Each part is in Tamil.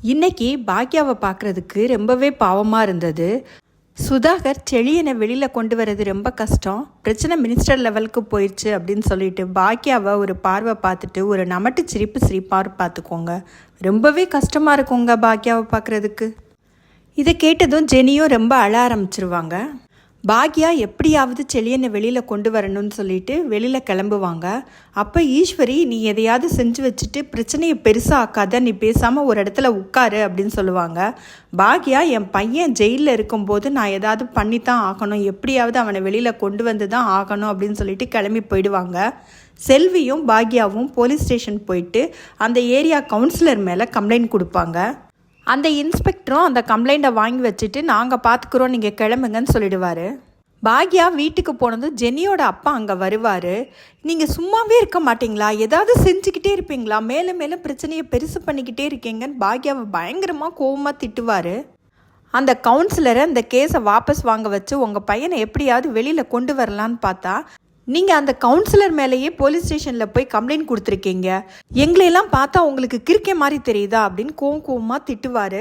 இன்னைக்கு பாக்யாவை பார்க்குறதுக்கு ரொம்பவே பாவமாக இருந்தது. சுதாகர் செழியனை வெளியில் கொண்டு வர்றது ரொம்ப கஷ்டம். பிரச்சனை மினிஸ்டர் லெவலுக்கு போயிடுச்சு அப்படின்னு சொல்லிட்டு பாக்யாவை ஒரு பார்வை பார்த்துட்டு ஒரு நமட்டு சிரிப்பு சிரிப்பார் பார்த்துக்கோங்க. ரொம்பவே கஷ்டமாக இருக்குங்க பாக்யாவை பார்க்குறதுக்கு இதை கேட்டதும் ஜெனியும் ரொம்ப அழ ஆரம்பிச்சிருவாங்க. பாக்யா எப்படியாவது செழியனை வெளியில் கொண்டு வரணும்னு சொல்லிட்டு வெளியில் கிளம்புவாங்க. அப்போ ஈஸ்வரி நீ எதையாவது செஞ்சு வச்சுட்டு பிரச்சனையை பெருசாக ஆக்காத நீ பேசாமல் ஒரு இடத்துல உட்காரு அப்படின்னு சொல்லுவாங்க. பாக்யா என் பையன் ஜெயிலில் இருக்கும்போது நான் ஏதாவது பண்ணித்தான் ஆகணும். எப்படியாவது அவனை வெளியில் கொண்டு வந்து தான் ஆகணும் அப்படின்னு சொல்லிட்டு கிளம்பி போயிடுவாங்க. செல்வியும் பாக்யாவும் போலீஸ் ஸ்டேஷன் போயிட்டு அந்த ஏரியா கவுன்சிலர் மேலே கம்ப்ளைண்ட் கொடுப்பாங்க. அந்த இன்ஸ்பெக்டரும் அந்த கம்ப்ளைண்ட்டை வாங்கி வச்சுட்டு நாங்கள் பார்த்துக்குறோம் நீங்கள் கிளம்புங்கன்னு சொல்லிடுவார். பாக்யா வீட்டுக்கு போனதும் ஜெனியோட அப்பா அங்கே வருவார். நீங்கள் சும்மாவே இருக்க மாட்டீங்களா? ஏதாவது செஞ்சுக்கிட்டே இருப்பீங்களா? மேலும் மேலும் பிரச்சனையை பெருசு பண்ணிக்கிட்டே இருக்கீங்கன்னு பாக்யாவை பயங்கரமாக கோவமாக திட்டுவார். அந்த கவுன்சிலரை அந்த கேஸை வாபஸ் வாங்க வச்சு உங்கள் பையனை எப்படியாவது வெளியில் கொண்டு வரலான்னு பார்த்தா நீங்கள் அந்த கவுன்சிலர் மேலேயே போலீஸ் ஸ்டேஷனில் போய் கம்ப்ளைண்ட் கொடுத்துருக்கீங்க. எங்களையெல்லாம் பார்த்தா உங்களுக்கு கிறுக்கே மாதிரி தெரியுதா அப்படின்னு கோவம் கோவமாக திட்டுவார்.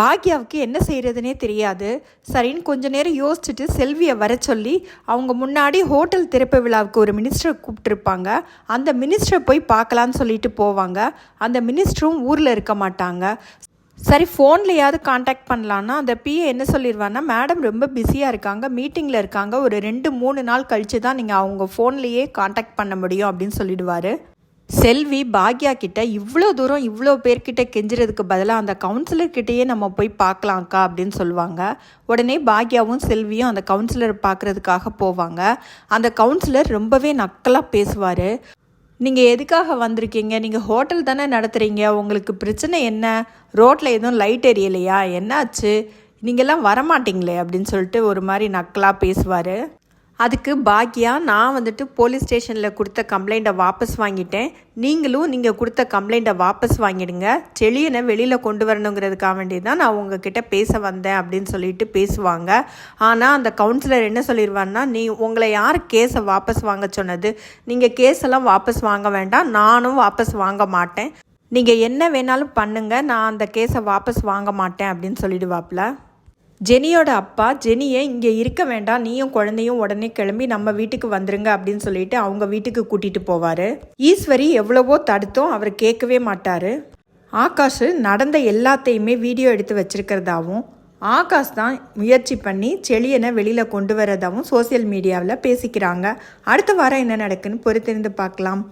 பாக்யாவுக்கு என்ன செய்கிறதுனே தெரியாது. சரின்னு கொஞ்ச நேரம் யோசிச்சுட்டு செல்வியை வர சொல்லி அவங்க முன்னாடி ஹோட்டல் திறப்பு விழாவுக்கு ஒரு மினிஸ்டரை கூப்பிட்டுருப்பாங்க. அந்த மினிஸ்டரை போய் பார்க்கலான்னு சொல்லிட்டு போவாங்க. அந்த மினிஸ்டரும் ஊரில் இருக்க மாட்டாங்க. சரி ஃபோன்லையாவது காண்டாக்ட் பண்ணலான்னா அந்த பிஏ என்ன சொல்லிடுவான்னா மேடம் ரொம்ப பிஸியாக இருக்காங்க மீட்டிங்கில் இருக்காங்க ஒரு ரெண்டு மூணு நாள் கழித்து தான் நீங்கள் அவங்க ஃபோன்லேயே காண்டாக்ட் பண்ண முடியும் அப்படின்னு சொல்லிடுவார். செல்வி பாக்யா கிட்ட இவ்வளோ தூரம் இவ்வளோ பேர்கிட்ட கெஞ்சுறதுக்கு பதிலாக அந்த கவுன்சிலர் கிட்டேயே நம்ம போய் பார்க்கலாம்க்கா அப்படின்னு சொல்லுவாங்க. உடனே பாக்யாவும் செல்வியும் அந்த கவுன்சிலர் பார்க்குறதுக்காக போவாங்க. அந்த கவுன்சிலர் ரொம்பவே நக்கலாக பேசுவார். நீங்கள் எதுக்காக வந்திருக்கீங்க? நீங்கள் ஹோட்டல் தானே நடத்துகிறீங்க உங்களுக்கு பிரச்சனை என்ன? ரோட்டில் எதுவும் லைட் எரியலையா? என்னாச்சு? நீங்கள்லாம் வரமாட்டீங்களே அப்படின்னு சொல்லிட்டு ஒரு மாதிரி நக்கலாக பேசுவார். அதுக்கு பாக்யா நான் வந்துட்டு போலீஸ் ஸ்டேஷனில் கொடுத்த கம்ப்ளைண்ட்டை வாபஸ் வாங்கிட்டேன். நீங்களும் நீங்கள் கொடுத்த கம்ப்ளைண்ட்டை வாபஸ் வாங்கிடுங்க. செளியனை வெளியில் கொண்டு வரணுங்கிறதுக்காக வேண்டி தான் நான் உங்ககிட்ட பேச வந்தேன் அப்படின்னு சொல்லிட்டு பேசுவாங்க. ஆனால் அந்த கவுன்சிலர் என்ன சொல்லிடுவான்னா நீ உங்களை யார் கேஸை வாபஸ் வாங்க சொன்னது? நீங்கள் கேஸெல்லாம் வாபஸ் வாங்க வேண்டாம். நானும் வாபஸ் வாங்க மாட்டேன். நீங்கள் என்ன வேணாலும் பண்ணுங்கள் நான் அந்த கேஸை வாபஸ் வாங்க மாட்டேன் அப்படின்னு சொல்லிடுவாப்புல ஜெனியோட அப்பா ஜெனியை இங்கே இருக்க வேண்டாம். நீயும் குழந்தையும் உடனே கிளம்பி நம்ம வீட்டுக்கு வந்துருங்க அப்படின்னு சொல்லிட்டு அவங்க வீட்டுக்கு கூட்டிட்டு போவார். ஈஸ்வரி எவ்வளவோ தடுத்தும் அவர் கேட்கவே மாட்டார். ஆகாஷ் நடந்த எல்லாத்தையுமே வீடியோ எடுத்து வச்சிருக்கிறதாவும் ஆகாஷ் தான் முயற்சி பண்ணி செளியனை வெளியில் கொண்டு வரதாவும் சோசியல் மீடியாவில் பேசிக்கிறாங்க. அடுத்த வாரம் என்ன நடக்குன்னு பொறுத்திருந்து பார்க்கலாம்.